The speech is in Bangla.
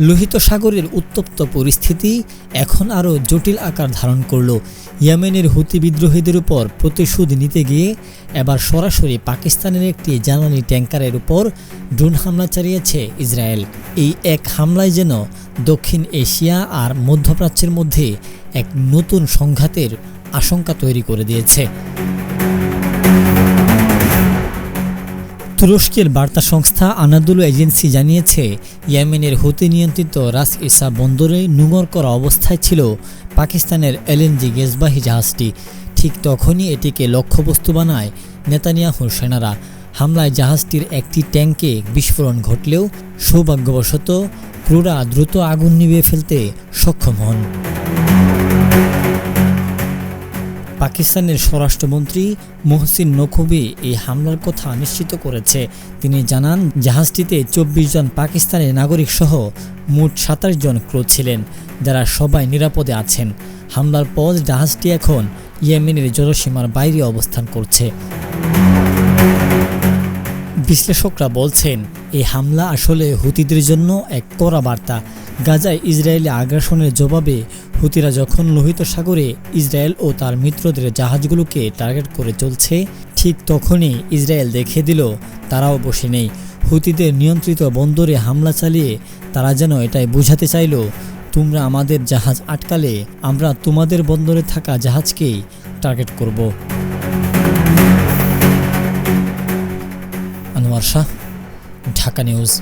লোহিত সাগরের উত্তপ্ত পরিস্থিতি এখন আরও জটিল আকার ধারণ করল। ইয়েমেনের হুতি বিদ্রোহীদের উপর প্রতিশোধ নিতে গিয়ে এবার সরাসরি পাকিস্তানের একটি জ্বালানি ট্যাঙ্কারের উপর ড্রোন হামলা চালিয়েছে ইসরায়েল। এই এক হামলায় যেন দক্ষিণ এশিয়া আর মধ্যপ্রাচ্যের মধ্যে এক নতুন সংঘাতের আশঙ্কা তৈরি করে দিয়েছে। তুরস্কের বার্তা সংস্থা আনাদুলু এজেন্সি জানিয়েছে, ইয়েমেনের হুতি নিয়ন্ত্রিত রাস ইসা বন্দরে নোঙর করা অবস্থায় ছিল পাকিস্তানের এলএনজি গ্যাসবাহী জাহাজটি। ঠিক তখনই এটিকে লক্ষ্যবস্তু বানায় নেতানিয়াহুর সেনারা। হামলায় জাহাজটির একটি ট্যাঙ্কে বিস্ফোরণ ঘটলেও সৌভাগ্যবশত ক্রুরা দ্রুত আগুন নিভিয়ে ফেলতে সক্ষম হন। পাকিস্তানের স্বরাষ্ট্রমন্ত্রী মোহসিন নকবি এই হামলার কথা নিশ্চিত করেছে। তিনি জানান, জাহাজটিতে চব্বিশ জন পাকিস্তানের নাগরিক সহ মোট সাতাশ জন ক্রু ছিলেন, যারা সবাই নিরাপদে আছেন। হামলার পর জাহাজটি এখন ইয়েমেনের জলসীমার বাইরে অবস্থান করছে। বিশ্লেষকরা বলছেন, এই হামলা আসলে হুতিদের জন্য এক কড়া বার্তা। গাজায় ইসরায়েলি আগ্রাসনের জবাবে হুতিরা যখন লোহিত সাগরে ইসরায়েল ও তার মিত্রদের জাহাজগুলোকে টার্গেট করে চলছে, ঠিক তখনই ইসরায়েল দেখে দিল, তারাও বসে নেই। হুতিদের নিয়ন্ত্রিত বন্দরে হামলা চালিয়ে তারা যেন এটাই বোঝাতে চাইল, তোমরা আমাদের জাহাজ আটকালে আমরা তোমাদের বন্দরে থাকা জাহাজকেই টার্গেট করব। আনোয়ার শাহ, ঢাকা নিউজ।